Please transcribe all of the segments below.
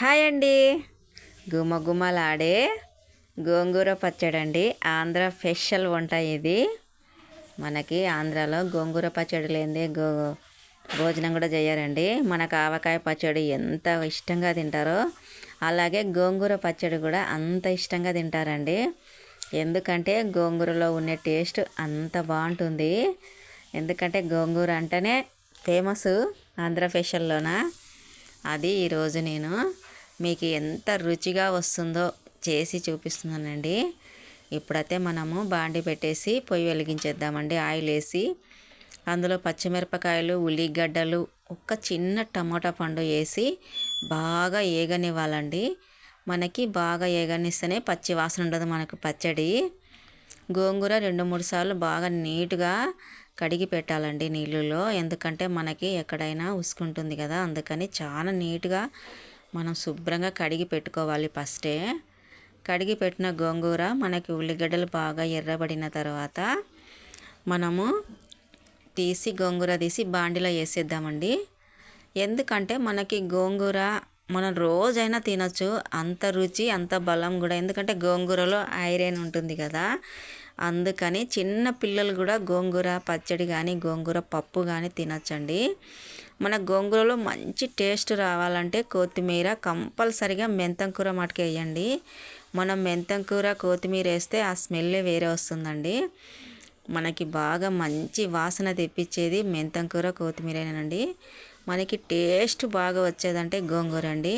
Hi అండి. గుమగుమలాడే గోంగూర పచ్చడి అండి ఆంధ్ర స్పెషల్ వంట ఇది. మనకి ఆంధ్రాలో గోంగూర పచ్చడి లేనిదే గో భోజనం కూడా చేయరండి. మనకు ఆవకాయ పచ్చడి ఎంత ఇష్టంగా తింటారో అలాగే గోంగూర పచ్చడి కూడా అంత ఇష్టంగా తింటారండి. ఎందుకంటే గోంగూరలో ఉండే టేస్ట్ అంత బాగుంటుంది. ఎందుకంటే గోంగూర అంటేనే ఫేమస్ ఆంధ్ర స్పెషల్లోన? అది ఈరోజు నేను మీకు ఎంత రుచిగా వస్తుందో చేసి చూపిస్తున్నానండి. ఇప్పుడైతే మనము బాండి పెట్టేసి పొయ్యి వెలిగించేద్దామండి. ఆయిల్ వేసి అందులో పచ్చిమిరపకాయలు ఉల్లిగడ్డలు ఒక చిన్న టమోటా పండు వేసి బాగా ఏగనివ్వాలండి. మనకి బాగా ఏగనిస్తేనే పచ్చి వాసన ఉండదు మనకు పచ్చడి. గోంగూర రెండు మూడు సార్లు బాగా నీట్గా కడిగి పెట్టాలండి నీళ్ళలో. ఎందుకంటే మనకి ఎక్కడైనా ఉసుకుంటుంది కదా అందుకని చాలా నీట్గా మనం శుభ్రంగా కడిగి పెట్టుకోవాలి ఫస్టే. కడిగి పెట్టిన గోంగూర మనకి ఉల్లిగడ్డలు బాగా ఎర్రబడిన తర్వాత మనము తీసి గోంగూర తీసి బాండిలో వేసేద్దామండి. ఎందుకంటే మనకి గోంగూర మనం రోజైనా తినచ్చు అంత రుచి అంత బలం కూడా. ఎందుకంటే గోంగూరలో ఐరన్ ఉంటుంది కదా. అందుకని చిన్న పిల్లలు కూడా గోంగూర పచ్చడి కానీ గోంగూర పప్పు కానీ తినచ్చండి. మన గోంగూరలో మంచి టేస్ట్ రావాలంటే కొత్తిమీర కంపల్సరిగా మెంతం కూర మటుకు వేయండి. మనం మెంతం కూర కొత్తిమీర వేస్తే ఆ స్మెల్లే వేరే వస్తుందండి. మనకి బాగా మంచి వాసన తెప్పించేది మెంతం కూర కొత్తిమీరేనండి. మనకి టేస్ట్ బాగా వచ్చేదంటే గోంగూర అండి.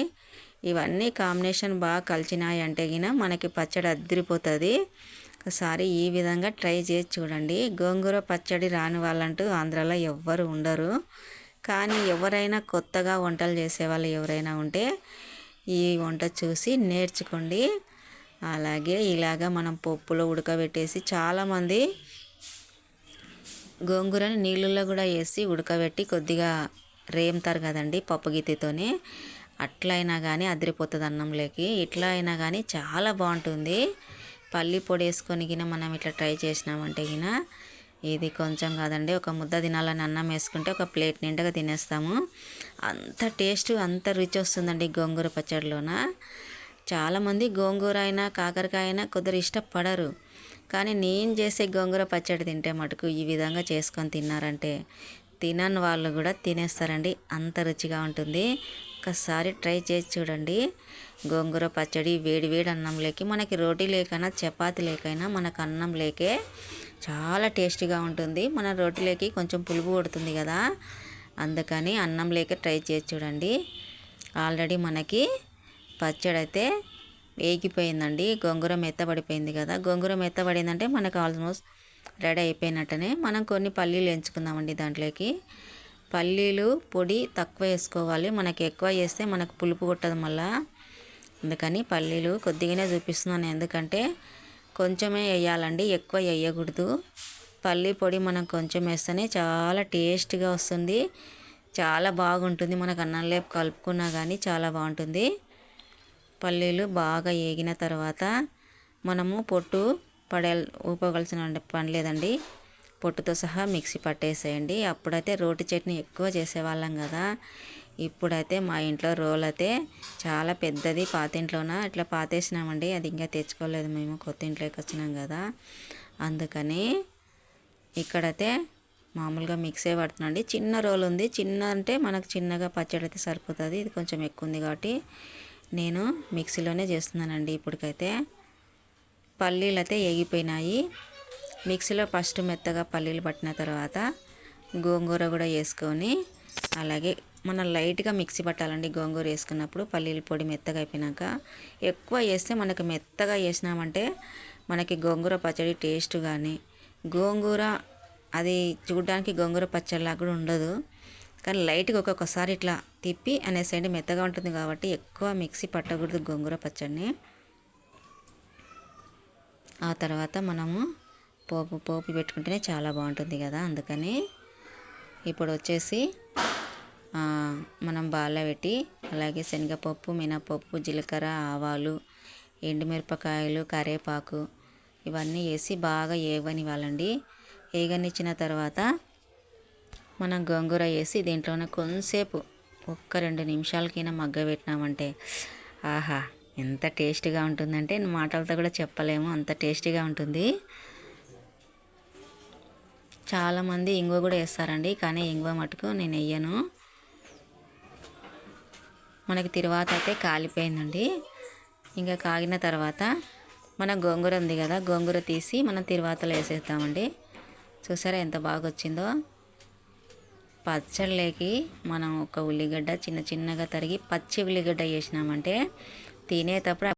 ఇవన్నీ కాంబినేషన్ బాగా కలిసినాయంటే గిన మనకి పచ్చడి అద్దరిపోతుంది. ఒకసారి ఈ విధంగా ట్రై చేసి చూడండి. గోంగూర పచ్చడి రాని వాళ్ళంటూ ఆంధ్రాలో ఎవ్వరు ఉండరు. కానీ ఎవరైనా కొత్తగా వంటలు చేసేవాళ్ళు ఎవరైనా ఉంటే ఈ వంట చూసి నేర్చుకోండి. అలాగే ఇలాగ మనం పప్పులో ఉడకబెట్టేసి చాలామంది గోంగూరని నీళ్ళల్లో కూడా వేసి ఉడకబెట్టి కొద్దిగా రేముతారు కదండి పప్పు అట్లా అయినా కానీ అదిరిపోతుంది అన్నంలోకి. ఇట్లా అయినా కానీ చాలా బాగుంటుంది. పల్లి పొడి వేసుకొని గిన మనం ఇట్లా ట్రై చేసినామంటే గిన ఇది కొంచెం కాదండి. ఒక ముద్ద తినాలని అన్నం వేసుకుంటే ఒక ప్లేట్ నిండుగా తినేస్తాము. అంత టేస్ట్ అంత రుచి వస్తుందండి గోంగూర పచ్చడిలోన. చాలామంది గోంగూర అయినా కాకరకాయ అయినా కొద్దిగా ఇష్టపడరు. కానీ నేను చేసే గోంగూర పచ్చడి తింటే మటుకు ఈ విధంగా చేసుకొని తిన్నారంటే తినని వాళ్ళు కూడా తినేస్తారండి. అంత రుచిగా ఉంటుంది. ఒకసారి ట్రై చేసి చూడండి. గోంగూర పచ్చడి వేడి వేడి అన్నం లేకి మనకి రోటీ లేకైనా చపాతి లేకైనా మనకు అన్నం లేకే చాలా టేస్టీగా ఉంటుంది. మన రోటీలోకి కొంచెం పులుపు పడుతుంది కదా. అందుకని అన్నం లేక ట్రై చేసి చూడండి. ఆల్రెడీ మనకి పచ్చడి అయితే వేగిపోయిందండి. గొంగూర మెత్తబడిపోయింది కదా. గోంగూర మెత్తబడిందంటే మనకు ఆల్మోస్ట్ రెడీ అయిపోయినట్టనే మనం కొన్ని పల్లీలు ఎంచుకుందామండి దాంట్లోకి. పల్లీలు పొడి తక్కువ వేసుకోవాలి. మనకి ఎక్కువ వేస్తే మనకు పులుపు కొట్టదు మళ్ళా. అందుకని పల్లీలు కొద్దిగానే చూపిస్తున్నాను. ఎందుకంటే కొంచెమే వేయాలండి ఎక్కువ వేయకూడదు పల్లీ పొడి మనం కొంచెం వేస్తేనే చాలా టేస్ట్గా వస్తుంది. చాలా బాగుంటుంది. మనకు అన్నం లేపు కలుపుకున్నా కానీ చాలా బాగుంటుంది. పల్లీలు బాగా వేగిన తర్వాత మనము పొట్టు పడే ఊపవలసిన పని లేదండి. పొట్టుతో సహా మిక్సీ పట్టేసేయండి. అప్పుడైతే రోటి చట్నీ ఎక్కువ చేసేవాళ్ళం కదా. ఇప్పుడైతే మా ఇంట్లో రోల్ అయితే చాలా పెద్దది పాతింట్లోన? ఇట్లా పాతేసినామండి. అది ఇంకా తెచ్చుకోలేదు మేము కొత్త ఇంట్లోకి వచ్చినాం కదా. అందుకని ఇక్కడైతే మామూలుగా మిక్సీ పడుతుందండి. చిన్న రోల్ ఉంది. చిన్న అంటే మనకు చిన్నగా పచ్చడి అయితే సరిపోతుంది. ఇది కొంచెం ఎక్కువ ఉంది కాబట్టి నేను మిక్సీలోనే చేస్తున్నానండి ఇప్పటికైతే. పల్లీలు అయితే ఎగిపోయినాయి మిక్సీలో ఫస్ట్ మెత్తగా పల్లీలు పట్టిన తర్వాత గోంగూర కూడా వేసుకొని అలాగే మనం లైట్గా మిక్సీ పట్టాలండి గోంగూర వేసుకున్నప్పుడు పల్లీల పొడి మెత్తగా అయిపోయినాక ఎక్కువ వేస్తే మనకి మెత్తగా వేసినామంటే మనకి గోంగూర పచ్చడి టేస్ట్ కానీ గోంగూర అది చూడడానికి గోంగూర పచ్చడిలా కూడా ఉండదు. కానీ లైట్గా ఒక్కొక్కసారి ఇట్లా తిప్పి అనేసేయండి మెత్తగా ఉంటుంది కాబట్టి ఎక్కువ మిక్సీ పట్టకూడదు గోంగూర పచ్చడిని. ఆ తర్వాత మనము పోపు పోపు పెట్టుకుంటేనే చాలా బాగుంటుంది కదా అందుకని ఇప్పుడు వచ్చేసి మనం బాగా పెట్టి అలాగే శనగపప్పు మినపప్పు జీలకర్ర ఆవాలు ఎండుమిరపకాయలు కరివేపాకు ఇవన్నీ వేసి బాగా ఏగనివ్వాలండి. ఏగనిచ్చిన తర్వాత మనం గోంగూర వేసి దీంట్లోనే కొంతసేపు ఒక్క రెండు నిమిషాలకైనా మగ్గ పెట్టినామంటే ఆహా ఎంత టేస్టీగా ఉంటుందంటే మాటలతో కూడా చెప్పలేము అంత టేస్టీగా ఉంటుంది. చాలామంది ఇంగువ కూడా వేస్తారండి కానీ ఇంగువ మటుకు నేను వేయను. మనకి తిరువాత అయితే కాలిపోయిందండి. ఇంకా కాగిన తర్వాత మన గోంగూర ఉంది కదా గోంగూర తీసి మనం తిరువాతలో వేసేస్తామండి చూసారా ఎంత బాగా వచ్చిందో పచ్చళ్ళకి మనం ఒక ఉల్లిగడ్డ చిన్న చిన్నగా తరిగి పచ్చి ఉల్లిగడ్డ వేసినామంటే తినేటప్పుడు